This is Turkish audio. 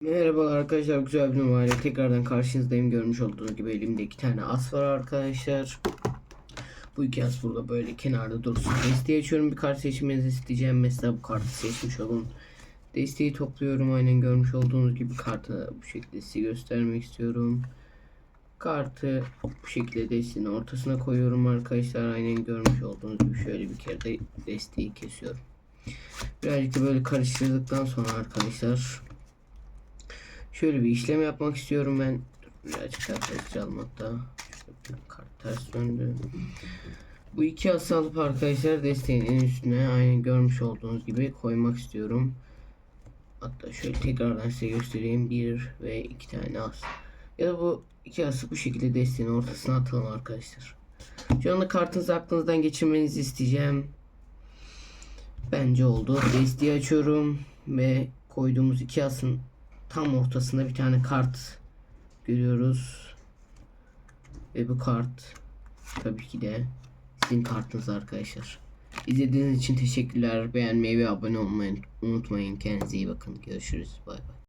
Merhabalar arkadaşlar güzel bir numara tekrardan karşınızdayım. Görmüş olduğunuz gibi elimde iki tane as var arkadaşlar. Bu iki as burada böyle kenarda dursun. Desteği açıyorum bir kart seçmenizi isteyeceğim. Mesela bu kartı seçmiş olun. Desteği topluyorum aynen görmüş olduğunuz gibi kartı bu şekilde size göstermek istiyorum. Kartı bu şekilde desteğin ortasına koyuyorum arkadaşlar. Aynen görmüş olduğunuz gibi şöyle bir kere de desteği kesiyorum. Birazcık da böyle karıştırdıktan sonra arkadaşlar Şöyle bir işlem yapmak istiyorum ben. Birazcık daha karıştıralım hatta. Kart ters döndü. Bu iki ası alıp arkadaşlar desteğin en üstüne aynı görmüş olduğunuz gibi koymak istiyorum. Hatta şöyle tekrardan size göstereyim. Bir ve iki tane as. Ya da bu iki ası bu şekilde desteğin ortasına atalım arkadaşlar. Şu anda kartınızı aklınızdan geçirmenizi isteyeceğim. Bence oldu. Desteği açıyorum ve koyduğumuz iki asın tam ortasında bir tane kart görüyoruz. Ve bu kart tabii ki de sizin kartınız arkadaşlar. İzlediğiniz için teşekkürler. Beğenmeyi ve abone olmayı unutmayın. Kendinize iyi bakın. Görüşürüz. Bay bay.